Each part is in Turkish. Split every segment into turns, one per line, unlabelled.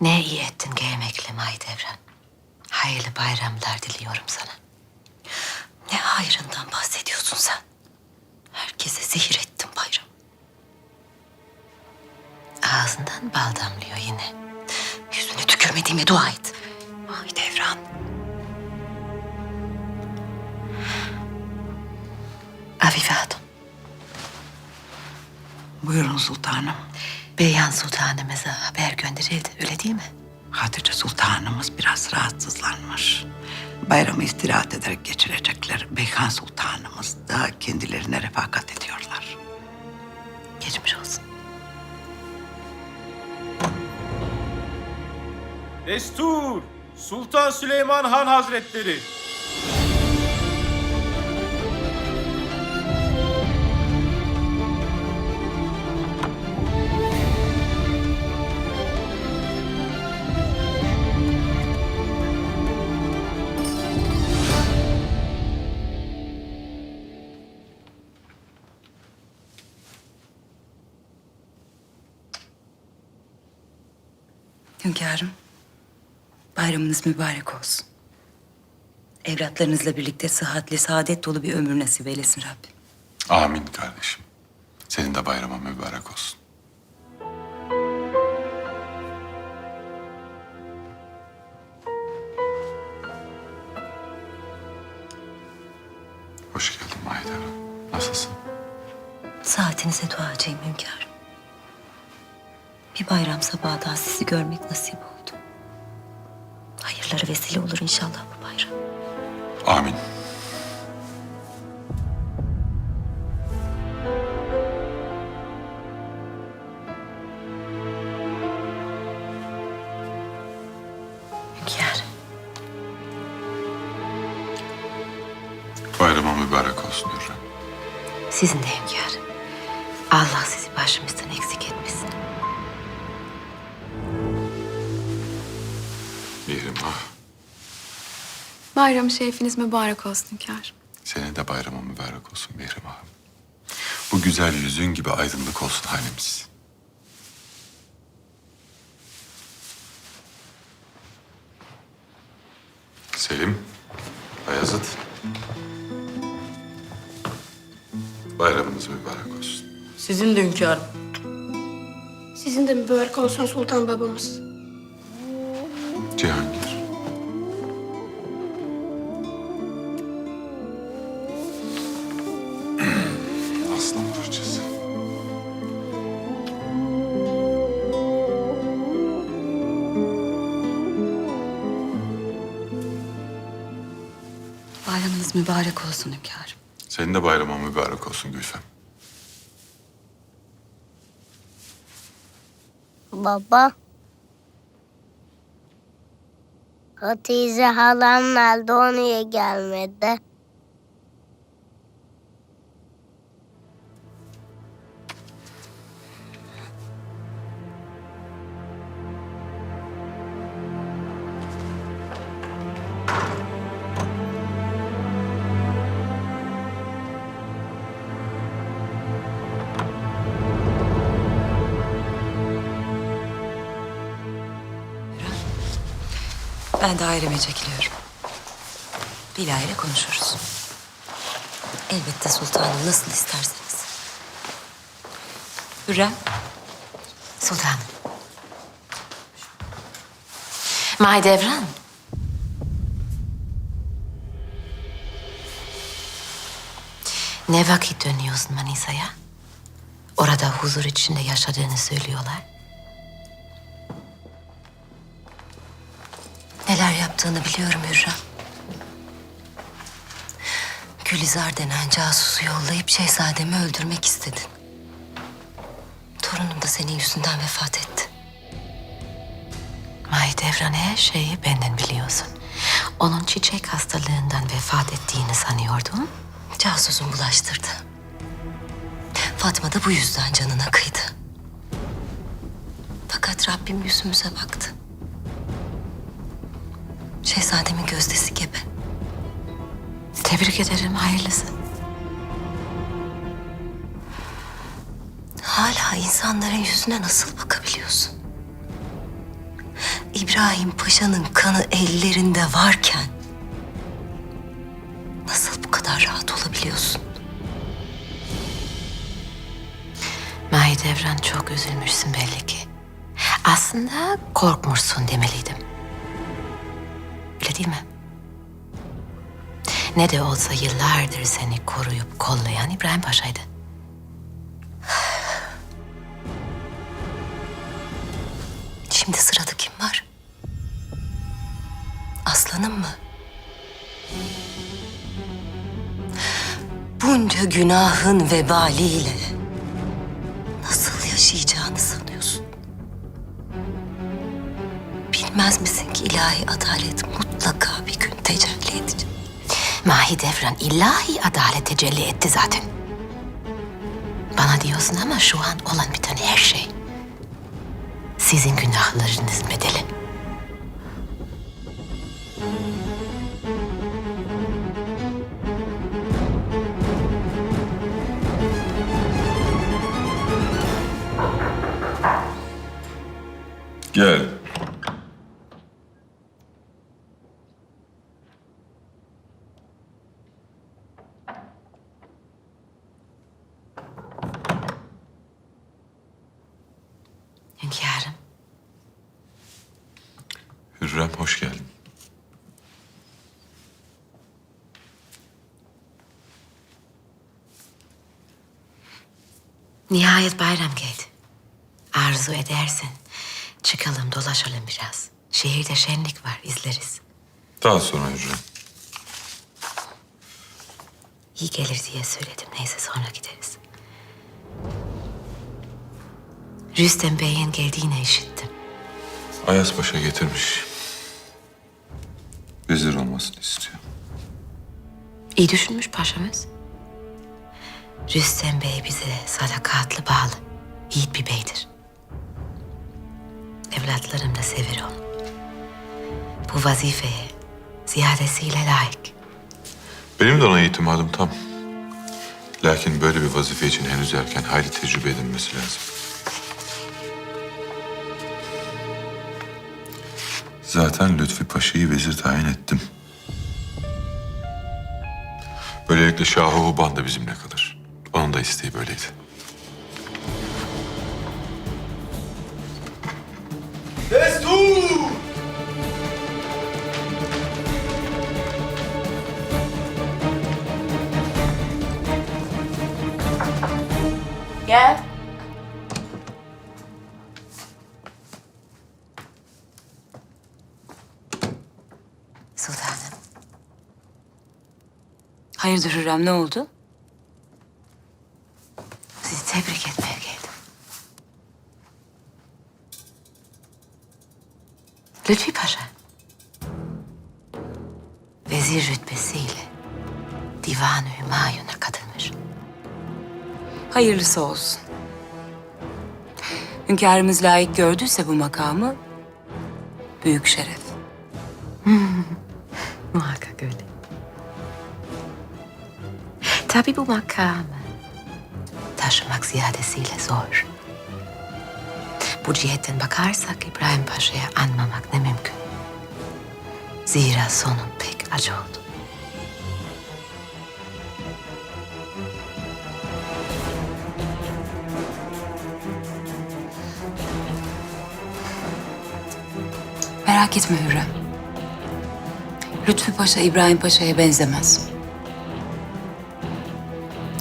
Ne iyi ettin gelmekle Mahidevran. Hayırlı bayramlar diliyorum sana. Ne hayrından bahsediyorsun sen? Herkese zehir ettin bayram. Ağzından bal damlıyor yine. Yüzüne tükürmediğime dua et. Mahidevran. Afife Hatun.
Buyurun sultanım.
Beyhan Sultanımıza haber gönderildi öyle değil mi?
Hatice sultanımız biraz rahatsızlanmış. Bayramı istirahat ederek geçirecekler. Beyhan sultanımız da kendilerine refakat ediyorlar.
Geçmiş olsun.
Destur! Sultan Süleyman Han Hazretleri!
Bayramınız mübarek olsun. Evlatlarınızla birlikte sıhhatli, saadet dolu bir ömür nasip eylesin Rabbim.
Amin kardeşim. Senin de bayramın mübarek olsun. Hoş geldin Mahidevran. Nasılsın?
Saatinize duacıyım hünkârım. Bir bayram sabahı daha sizi görmek nasip oldu. Hayırlara vesile olur inşallah bu bayram.
Amin.
Hünkârım.
Bayramın mübarek olsun Hürrem.
Sizin de hünkârım. Allah sizi başımızdan eksik etmesin.
Bayram şerifiniz mübarek olsun hünkârım.
Senin de bayramın mübarek olsun Mihrim ağam. Bu güzel yüzün gibi aydınlık olsun halimiz. Selim, Bayazıt. Bayramınız mübarek olsun.
Sizin de hünkârım.
Sizin de mübarek olsun sultan babamız.
Mübarek olsun hünkârım.
Senin de bayramın mübarek olsun Gülfem.
Baba. Hatice halam nerede o niye gelmedi?
Ben daireme çekiliyorum. Bila ile konuşuruz.
Elbette sultanım nasıl isterseniz. Hürrem. Sultanım. Mahidevran. Ne vakit dönüyorsun Manisa'ya? Orada huzur içinde yaşadığını söylüyorlar. Yaptığını biliyorum Hürrem. Gülizar denen casusu yollayıp şehzademi öldürmek istedin. Torunum da senin yüzünden vefat etti. Mahidevran her şeyi benden biliyorsun. Onun çiçek hastalığından vefat ettiğini sanıyordum. Casusun bulaştırdı. Fatma da bu yüzden canına kıydı. Fakat Rabbim yüzümüze baktı. Şehzademin gözdesi gebe. Tebrik ederim hayırlısı. Hala insanların yüzüne nasıl bakabiliyorsun? İbrahim Paşa'nın kanı ellerinde varken nasıl bu kadar rahat olabiliyorsun?
Mahidevran çok üzülmüşsün belli ki. Aslında korkmuşsun demeliydim. Öyle değil mi? Ne de olsa yıllardır seni koruyup kollayan İbrahim Paşa'ydı.
Şimdi sırada kim var? Aslanım mı? Bunca günahın vebaliyle nasıl yaşayacağını sanıyorsun? Bilmez misin ki ilahi adalet mutlaka bir gün tecelli edecek.
Mahidevran ilahi adalet tecelli etti zaten. Bana diyorsun ama şu an olan biten her şey sizin günahlarınızın bedeli.
Gel.
Hünkârım.
Hürrem hoş geldin.
Nihayet bayram geldi. Arzu edersen çıkalım dolaşalım biraz. Şehirde şenlik var izleriz.
Daha sonra Hürrem.
İyi gelir diye söyledim. Neyse sonra gideriz. Rüstem Bey'in geldiğini işittim.
Ayas Paşa getirmiş. Vezir olmasını istiyor.
İyi düşünmüş paşamız. Rüstem Bey bize sadakatli bağlı. Yiğit bir beydir. Evlatlarım da sever onu. Bu vazifeye ziyadesiyle layık.
Benim de ona itimadım tam. Lakin böyle bir vazife için henüz erken hayli tecrübe edilmesi lazım. Zaten Lütfi Paşa'yı vezir tayin ettim. Böylelikle Şah Huban da bizimle kalır. Onun da isteği böyleydi.
Destur!
Gel.
Hayırdır Hürrem ne oldu?
Sizi tebrik etmeye geldim. Lütfi Paşa. Vezir rütbesiyle Divan-ı Hümayun'a katılmış.
Hayırlısı olsun. Hünkârımız layık gördüyse bu makamı büyük şeref.
Muhakkak öyle. Tabii bu makamı taşımak ziyadesiyle zor. Bu cihetten bakarsak İbrahim Paşa'ya anmamak ne mümkün. Zira sonun pek acı oldu.
Merak etme Hürrem. Lütfü Paşa İbrahim Paşa'ya benzemez.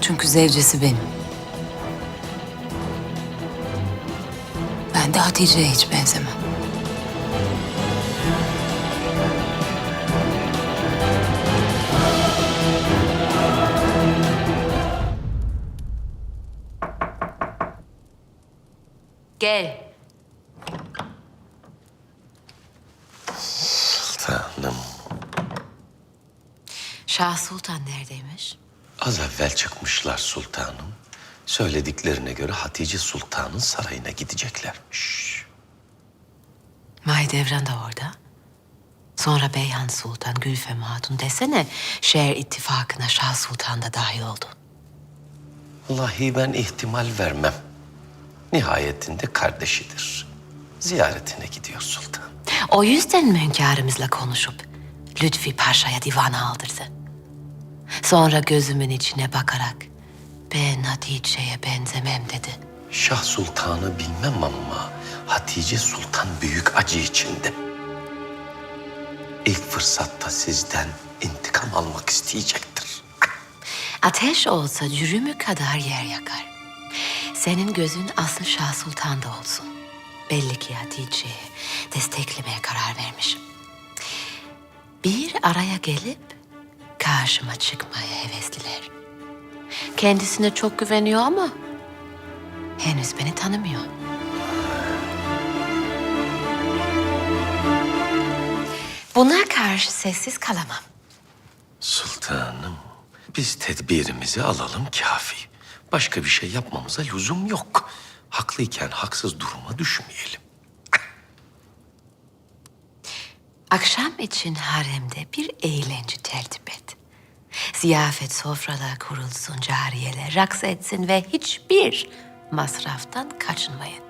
Çünkü zevcesi benim. Ben de Hatice'ye hiç benzemem.
Gel.
Sultanım,
Şah Sultan neredeymiş?
Az evvel çıkmışlar sultanım. Söylediklerine göre Hatice Sultan'ın sarayına gideceklermiş.
Mahidevran da orada. Sonra Beyhan Sultan, Gülfem Hatun desene şehir ittifakına Şah Sultan da dahil oldu.
Vallahi ben ihtimal vermem. Nihayetinde kardeşidir. Ziyaretine gidiyor sultan.
O yüzden hünkârımızla konuşup Lütfi Paşa'ya divana aldırdı? Sonra gözümün içine bakarak ben Hatice'ye benzemem dedi.
Şah Sultan'ı bilmem ama Hatice Sultan büyük acı içinde. İlk fırsatta sizden intikam almak isteyecektir.
Ateş olsa cürümü kadar yer yakar. Senin gözün aslı Şah Sultan'da olsun. Belli ki Hatice'yi desteklemeye karar vermişim. Bir araya gelip karşıma çıkmaya hevesliler. Kendisine çok güveniyor ama henüz beni tanımıyor. Buna karşı sessiz kalamam.
Sultanım, biz tedbirimizi alalım kafi. Başka bir şey yapmamıza lüzum yok. Haklıyken haksız duruma düşmeyelim.
Akşam için haremde bir eğlence tertip et. Ziyafet sofralar kurulsun, cariyeler raks etsin ve hiçbir masraftan kaçınmayın.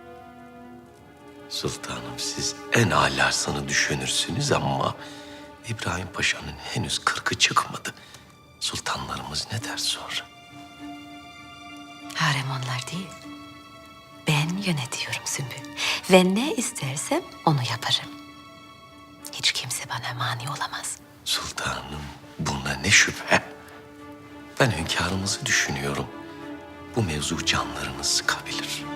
Sultanım siz en alasını düşünürsünüz ama İbrahim Paşa'nın henüz kırkı çıkmadı. Sultanlarımız ne der sonra?
Harem onlar değil. Ben yönetiyorum Sümbül. Ve ne istersem onu yaparım. Hiç kimse bana mani olamaz.
Sultanım bunda ne şüphe. Ben hünkârımızı düşünüyorum. Bu mevzu canlarını sıkabilir.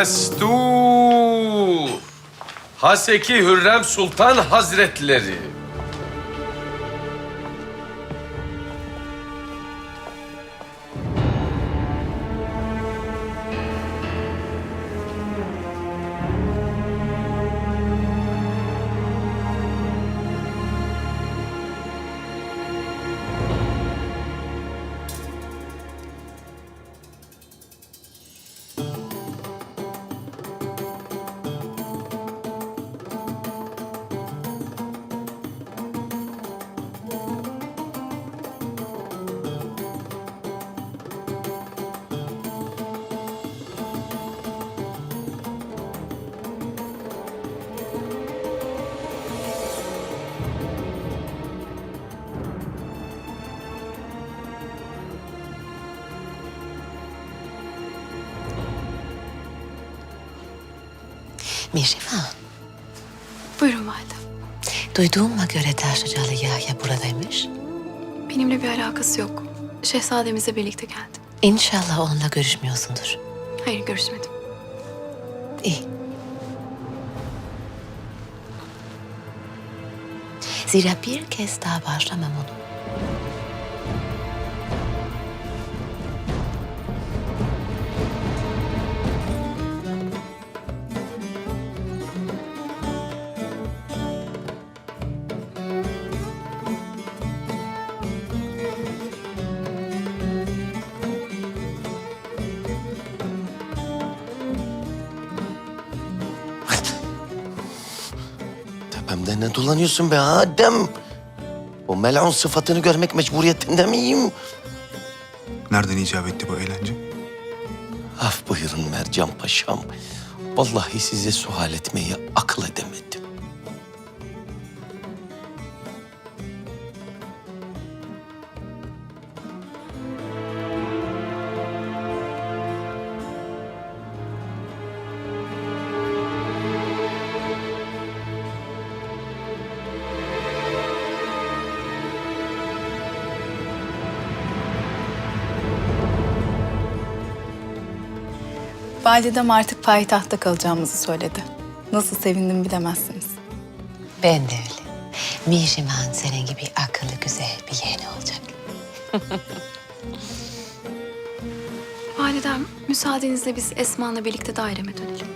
Destur! Haseki Hürrem Sultan Hazretleri.
Mihrimah,
Buyurun validem.
duyduğuma göre Taşlıcalı Yahya buradaymış.
Benimle bir alakası yok. Şehzademizle birlikte geldim.
İnşallah onunla görüşmüyorsundur.
Hayır görüşmedim.
İyi. Zira bir kez daha başlamam onu.
Ne dolanıyorsun be Adem? O melun sıfatını görmek mecburiyetinde miyim?
Nereden icap etti bu eğlence?
Af buyurun Mercan Paşam. Vallahi size sual etmeyi akıl edemedim.
Validem artık payitahtta kalacağımızı söyledi. Nasıl sevindim bilemezsiniz.
Ben de öyle. Mihrimah senin gibi akıllı güzel bir yeğeni olacak.
Validem, müsaadenizle biz Esma'la birlikte daireme dönelim.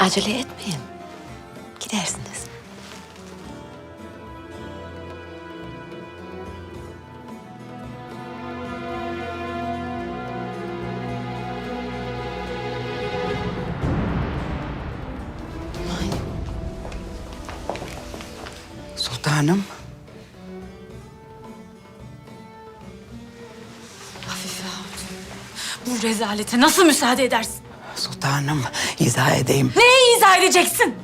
Acele etmeyin. Gidersiniz.
Rezalete nasıl müsaade edersin?
Sultanım izah edeyim.
Neyi izah edeceksin?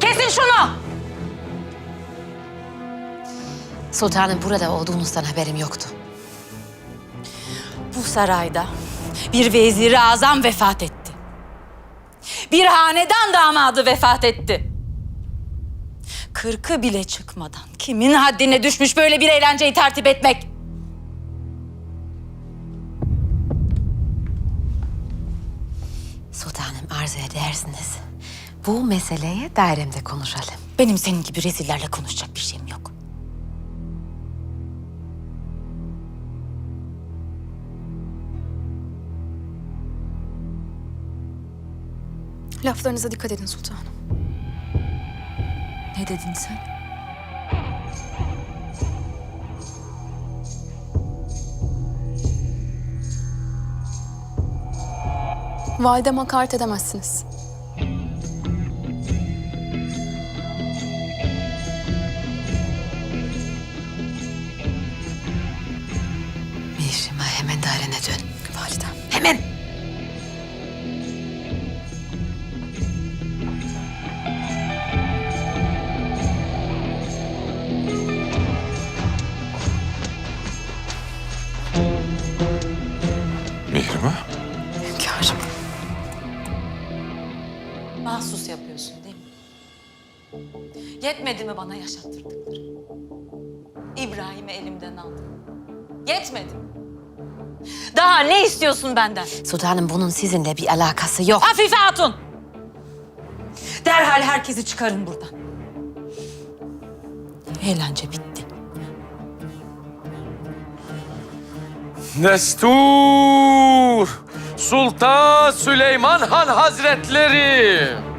Kesin şunu!
Sultanım burada olduğunuzdan haberim yoktu.
Bu sarayda bir veziri azam vefat etti. Bir hanedan damadı vefat etti. Kırkı bile çıkmadan kimin haddine düşmüş böyle bir eğlenceyi tertip etmek?
Sultanım arzu edersiniz. Bu meseleye dairemde konuşalım.
Benim senin gibi rezillerle konuşacak bir şeyim yok.
Laflarınıza dikkat edin sultanım.
Ne dedin sen?
Valideme hakaret edemezsiniz.
Yaşattırdıkları? İbrahim'i elimden aldın. Yetmedi mi? Daha ne istiyorsun benden?
Sultanım bunun sizinle bir alakası yok.
Afife Hatun! Derhal herkesi çıkarın buradan. Eğlence bitti.
Destur! Sultan Süleyman Han Hazretleri!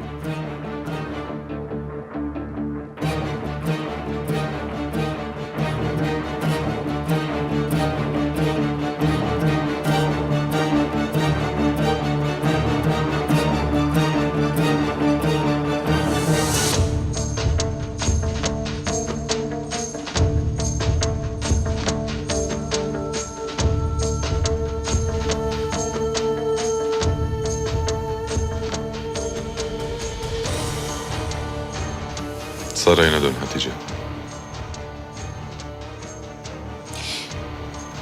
Sarayına dön Hatice.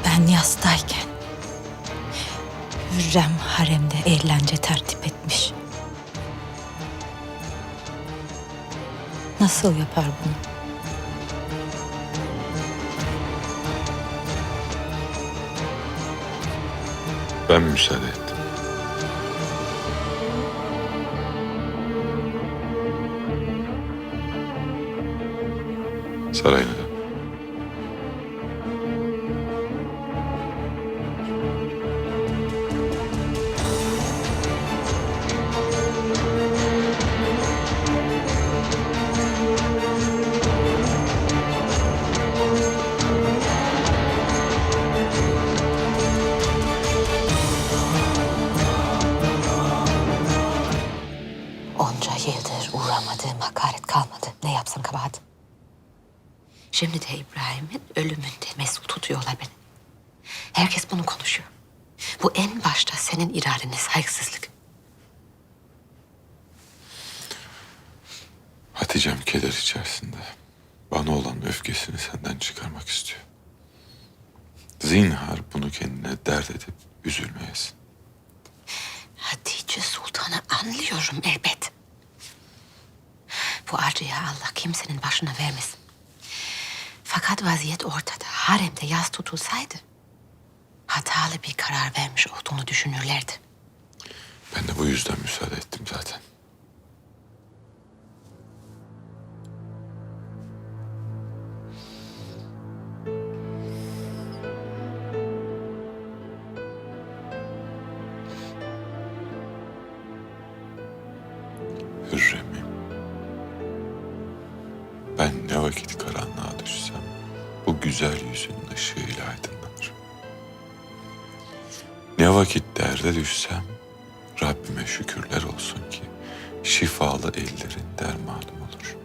Ben yastayken Hürrem haremde eğlence tertip etmiş. Nasıl yapar bunu?
Ben müsaade ettim. Sarayına Zinhar bunu kendine dert edip üzülmeyesin.
Hatice Sultan'ı anlıyorum elbet. Bu acıyı Allah kimsenin başına vermesin. Fakat vaziyet ortada. Haremde yaz tutulsaydı... ...hatalı bir karar vermiş olduğunu düşünürlerdi.
Ben de bu yüzden müsaade ettim zaten. Vakit karanlığa düşsem bu güzel yüzünün ışığıyla aydınlanır. Ne vakit derde düşsem Rabbime şükürler olsun ki şifalı ellerin dermanım olur.